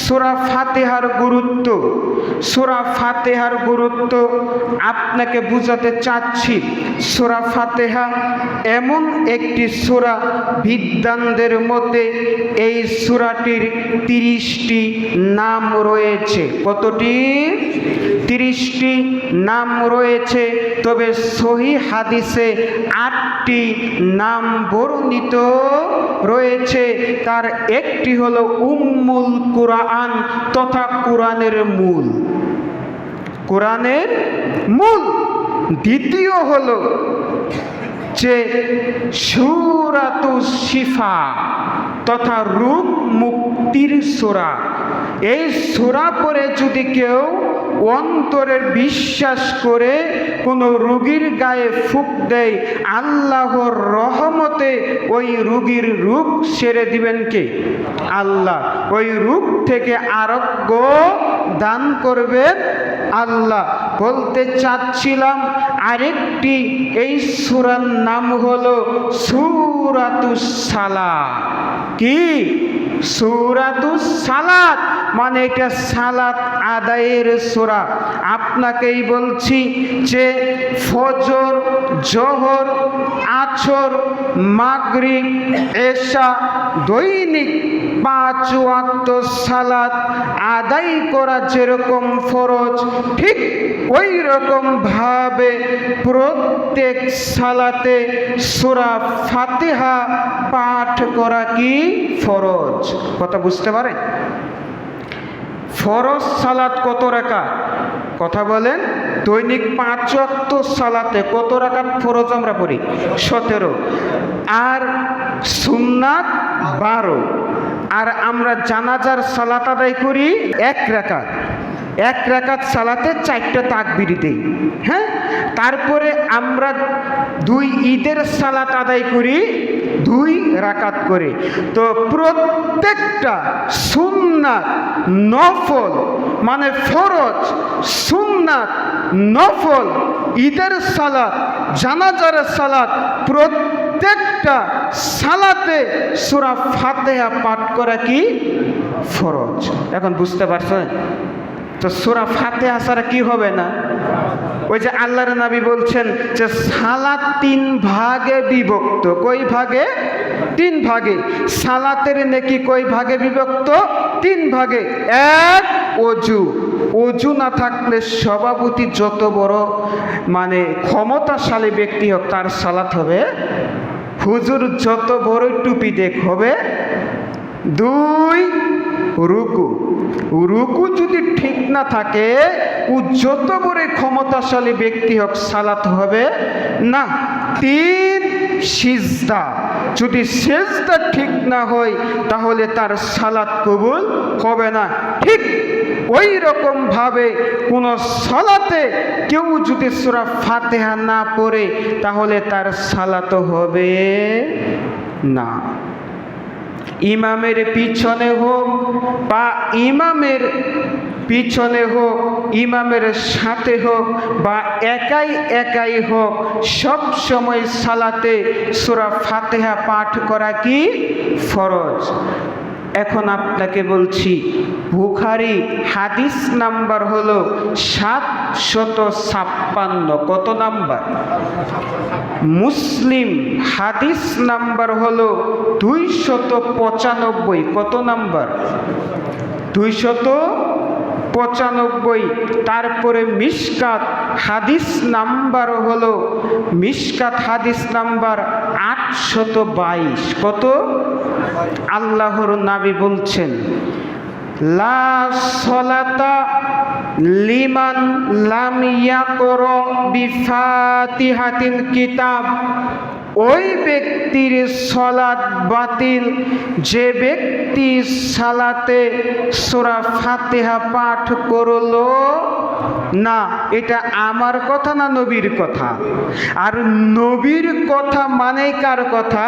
সুরা ফাতেহার গুরুত্ব, সুরা ফাতেহার গুরুত্ব আপনাকে বুঝাতে চাচ্ছি। সুরা ফাতেহা এমন একটি সুরা বিদ্যানদের মধ্যে এই সুরাটির তিরিশটি নাম রয়েছে। কতটি? তিরিশটি নাম রয়েছে, তবে সহি হাদিসে আটটি নাম বর্ণিত রয়েছে। তার একটি হলো উম্মুল কুরআন। তথা কোরআনের মূল। কোরআনের মূল। দ্বিতীয় হল যে সুরাতু শিফা তথা রূপ মুক্তির সোরা। এই সোরা পরে যদি কেউ অন্তরের বিশ্বাস করে কোনো রুগীর গায়ে ফুক দেয়, আল্লাহর রহমতে ওই রুগীর রূপ সেরে দিবেন কে? আল্লাহ। ওই রূপ থেকে আরোগ্য দান করবেন আল্লাহ। বলতে চাচ্ছিলাম, আরেকটি, এই সুরার নাম হলো সুরাতুস সালা কি? সুরাতুস সালাত? মানে এটা সালাত আদায়ের সুরা। আপনাকেই বলছি যে ফজর, জহর, আছর, মাগরিব, এশা, দৈনিক পাঁচ ওয়াক্ত সালাত আদায় করা যেরকম ফরজ, ঠিক ওই রকম ভাবে প্রত্যেক সালাতে সুরা ফাতিহা পাঠ করা কি ফরজ? কথা বুঝতে পারেন? ফরজ সালাত কত রাখা? কথা বলেন, দৈনিক পাঁচ অক্ত সালাতে কত রাকাত ফরজ আমরা পড়ি? সতেরো। আর সুন্নাত বারো। আর আমরা জানাজার সালাত আদায় করি এক রাকাত। এক রাকাত সালাতে চারটা তাকবির দেই হ্যাঁ? তারপরে আমরা দুই ঈদের সালাত আদায় করি, দুই রাকাত করে। তো প্রত্যেকটা সুন্নাত নফল মানে ফরজ সুন্নাত নফল, ঈদের সালাত, জানাজার সালাত, প্রত্যেকটা সালাতে সুরা ফাতেহা পাঠ করা কি? ফরজ। এখন বুঝতে পারছেন? তো সুরা ফাতে ছাড়া কি হবে না? ওই যে আল্লাহর নাবি বলছেন যে সালাত তিন ভাগে বিভক্ত। কই ভাগে? তিন ভাগে। সালাতের নেকি কই ভাগে বিভক্ত? তিন ভাগে। এক, অজু। অজু না থাকলে সভাপতি যত বড় মানে ক্ষমতাশালী ব্যক্তি হোক, তার সালাত হবে। হুজুর যত বড় টুপি দেখ, হবে। দুই রুকু রুকু যদি ঠিক না থাকে, ও যত বড় ক্ষমতাশালী ব্যক্তি হোক, সালাত হবে না। তিন সিজদা। যদি সেজদা ঠিক না হয়, তাহলে তার সালাত কবুল হবে না। ঠিক ওই রকম ভাবে কোন সালাতে কেউ যদি সুরা ফাতেহা না পড়ে, তাহলে তার সালাত হবে না। ইমামের পিছনে হোক বা ইমামের পিছনে হোক, ইমামের সাথে হোক বা একাই একাই হোক, সব সময় সালাতে সুরা ফাতেহা পাঠ করা কি ফরজ? এখন আপনাকে বলছি, বুখারি হাদিস নাম্বার হলো সাত শত ছাপ্পান্ন। কত নাম্বার? মুসলিম হাদিস নাম্বার হলো দুই শত পঁচানব্বই। কত নাম্বার? দুই শত পঁচানব্বই। তারপরে মিসকাত হাদিস নাম্বার হলো মিসকাত হাদিস নাম্বার আটশত বাইশ। কত? আল্লাহর নাবি বলছেন লিমান লাম ইয়াকর কিতাব। ওই ব্যক্তির সলাদ বাতিল, যে ব্যক্তি সালাতে সোরা ফাতেহা পাঠ করল, না, এটা আমার কথা না নবীর কথা? আর নবীর কথা মানে কার কথা?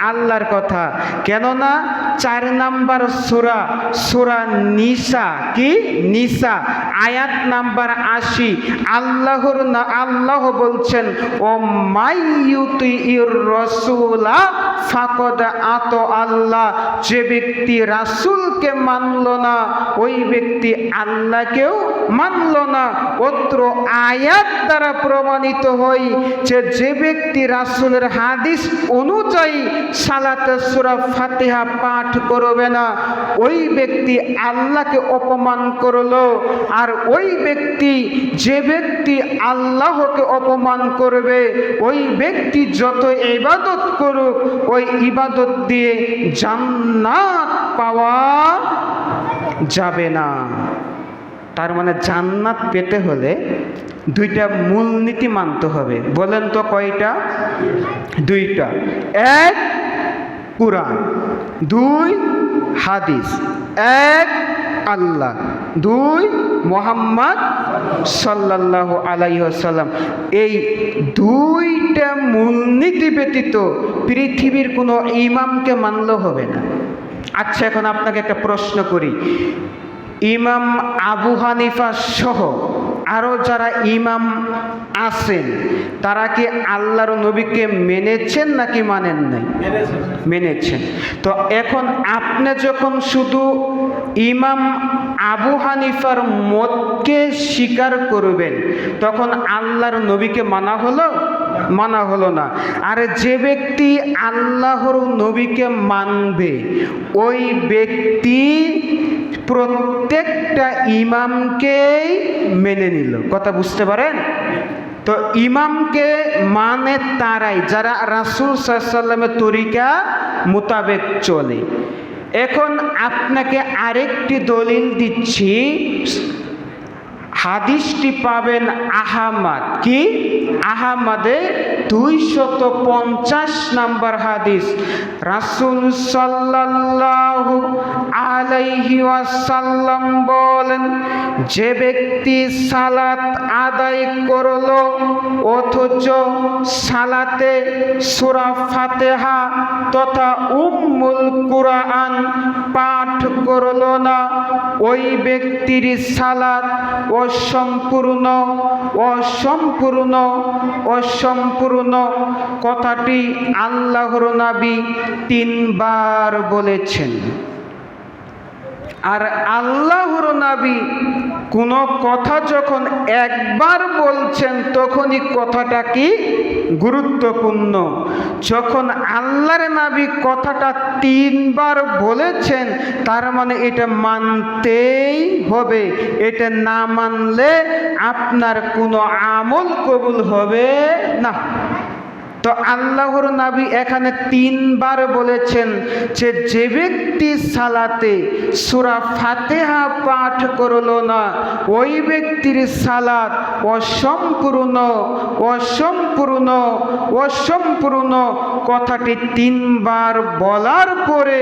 আল্লাহর কথা। কেননা চার নাম্বার সোরা সোরা নিসা কি? নিসা, আয়াত নাম্বার আশি। আল্লাহর না, আল্লাহ বলছেন ও মাইয়ুতি যে ব্যক্তি রাসুলকে মানল না ওই ব্যক্তি আল্লাহকেও মানল না, অত্র আয়াত দ্বারা প্রমাণিত হই যে যে ব্যক্তি রাসুলের হাদিস অনুযায়ী সালাতে সূরা ফাতিহা পাঠ করবে না, ওই ব্যক্তি আল্লাহকে অপমান করল। আর ওই ব্যক্তি যে ব্যক্তি আল্লাহকে অপমান করবে, ওই ব্যক্তি যত ইবাদত করুক, ওই ইবাদত দিয়ে জান্নাত পাওয়া যাবে না। তার মানে জান্নাত পেতে হলে দুইটা মূলনীতি মানতে হবে। বলেন তো কয়টা? দুইটা। এক, কোরআন। দুই, হাদিস। এক, আল্লাহ। দুই, মোহাম্মদ সাল্লাহ আলাইসাল্লাম এই দুইটা মূলনীতি ব্যতীত পৃথিবীর কোনো ইমামকে মানলেও হবে না। আচ্ছা এখন আপনাকে একটা প্রশ্ন করি। ইমাম আবু হানিফা সহ আরও যারা ইমাম আছেন তারা কি আল্লাহর নবীকে মেনেছেন নাকি মানেন নাই? মেনেছেন। তো এখন আপনি যখন শুধু ইমাম আবু হানিফার মতকে স্বীকার করবেন তখন আল্লাহর নবীকে মানা হলো? মানা হলো না। আর যে ব্যক্তি আল্লাহর নবীকে মানবে ওই ব্যক্তি প্রত্যেকটা ইমামকেই মেনে নিল। কথা বুঝতে পারেন? তো ইমামকে মানে তারাই, যারা রাসুল সাল্লামের তরিকা মোতাবেক চলে। এখন আপনাকে আরেকটি দলিল দিচ্ছি। হাদিসটি পাবেন আহামাদ। কি? আহামাদে দুইশত পঞ্চাশ নাম্বার হাদিস। রাসুল সাল্লাল্লাহু আলাইহি ওয়াসাল্লাম বলেন, যে ব্যক্তি সালাত আদায় করল, অথচ সালাতে সূরা ফাতেহা তথা উম্মুল কুরআন পাঠ করল না, ওই ব্যক্তির সালাত অসম্পূর্ণ অসম্পূর্ণ অসম্পূর্ণ কথাটি আল্লাহর নাবি তিনবার বলেছেন। আর আল্লাহর নাবি কোনো কথা যখন একবার বলছেন, তখনই কথাটা কি? গুরুত্বপূর্ণ। যখন আল্লাহর নাবি কথাটা তিনবার বলেছেন, তার মানে এটা মানতেই হবে। এটা না মানলে আপনার কোনো আমল কবুল হবে না। তো আল্লাহর নাবি এখানে তিনবার বলেছেন যে যে ব্যক্তি সালাতে সুরা ফাতেহা পাঠ করল না, ওই ব্যক্তির সালাত অসম্পূর্ণ অসম্পূর্ণ অসম্পূর্ণ। কথাটি তিনবার বলার পরে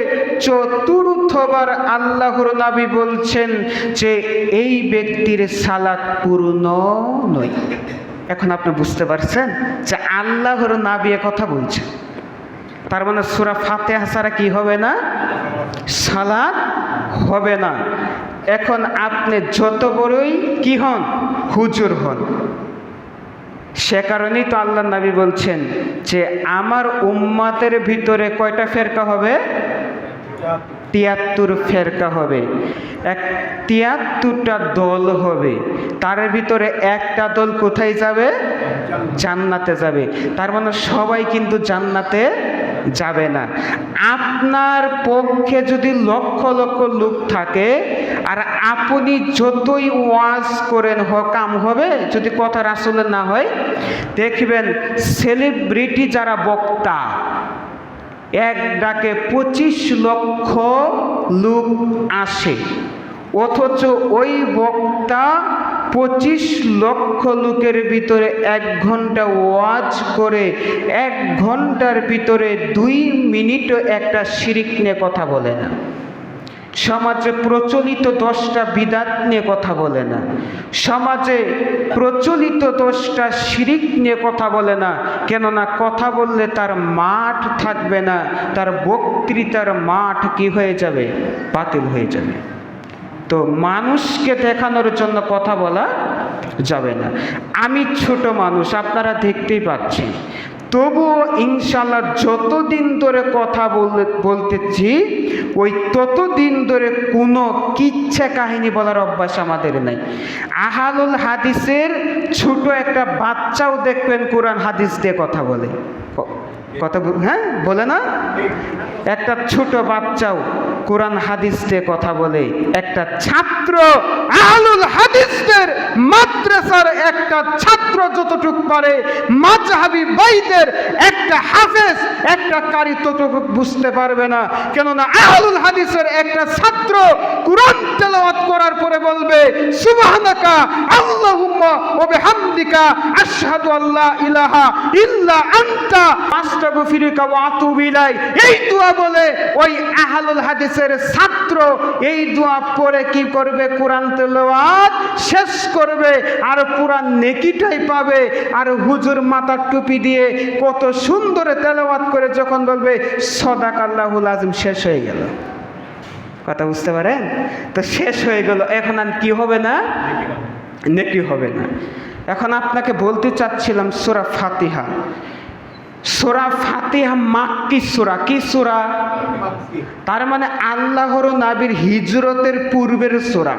চতুর্থবার আল্লাহর নাবি বলছেন যে এই ব্যক্তির সালাত পূর্ণ নয়। এখন আপনি বুঝতে পারছেন যে আল্লাহর নাবিয়ে কথা বলছে। তার মানে সুরা ফাতে হাসারা কি হবে না? সালাদ হবে না। এখন আপনি যত বড়ই কি হন, হুজুর হন, সে কারণেই তো আল্লাহ নাবি বলছেন যে আমার উম্মাতের ভিতরে কয়টা ফেরকা হবে? তিয়াত্তর ফেরকা হবে। এক তিয়াত্তরটা দল হবে। তার ভিতরে একটা দল কোথায় যাবে? জান্নাতে যাবে। তার মানে সবাই কিন্তু জান্নাতে যাবে না। আপনার পক্ষে যদি লক্ষ লক্ষ লোক থাকে, আর আপনি যতই ওয়াজ করেন, হকাম হবে, যদি কথা রাসুলের না হয়, দেখবেন সেলিব্রিটি যারা বক্তা এক ডাকে পঁচিশ লক্ষ লোক আসে। অথচ ওই বক্তা পঁচিশ লক্ষ লোকের ভিতরে এক ঘণ্টা ওয়াজ করে, এক ঘণ্টার ভিতরে দুই মিনিটও একটা সিরিক নিয়ে কথা বলে না। সমাজে প্রচলিত দশটা বিদাত নিয়ে কথা বলে না। সমাজে প্রচলিত দশটা শিরিক নিয়ে কথা বলে না। কেননা কথা বললে তার মাঠ থাকবে না, তার বক্তৃতার মাঠ কি হয়ে যাবে? বাতিল হয়ে যাবে। তো মানুষকে দেখানোর জন্য কথা বলা যাবে না। আমি ছোট মানুষ, আপনারা দেখতেই পাচ্ছেন। তবুও ইনশাল্লাহ যতদিন ধরে কথা বলতে বলতেছি, ওই ততদিন ধরে কোনো কিচ্ছা কাহিনী বলার অভ্যাস আমাদের নাই। আহালুল হাদিসের ছোট একটা বাচ্চাও দেখবেন কোরআন হাদিস দিয়ে কথা বলে। কথা হ্যাঁ বলে না? একটা ছোট বাচ্চাও কোরআন হাদিস কথা বলে। একটা ছাত্র আহলুল হাদিসদের মাদ্রাসার একটা ছাত্র যতটুক পারে, মাযহাবি বাইদের একটা হাফেজ, একটা কারি ততটুক বুঝতে পারবে না। কেননা আহলুল হাদিসের একটা ছাত্র কোরআন তেলাওয়াত করার পরে বলবে, সুবহানাকা, আল্লাহুম্মা ওয়া বিহামদিকা, আশহাদু আল্লা ইলাহা ইল্লা আনতা। ছাত্র এই কি করবে? তেলাওয়াত শেষ করবে আর নেকিটাই পাবে। আর হুজুর মাথার টুপি দিয়ে কত সুন্দর তেলাওয়াত করে যখন বলবে সদাক আল্লাহুল আজম শেষ হয়ে গেল। কথা বুঝতে পারেন? তো শেষ হয়ে গেল। এখন আর কি হবে না? নেকি হবে না। এখন আপনাকে বলতে চাচ্ছিলাম সুরা ফাতিহা। সুরা ফাতেহা মাক্কি সুরা, কি সুরা? তার মানে আল্লাহর নাবির হিজরতের পূর্বের সুরা।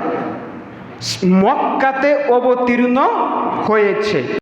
মক্কাতে অবতীর্ণ হয়েছে।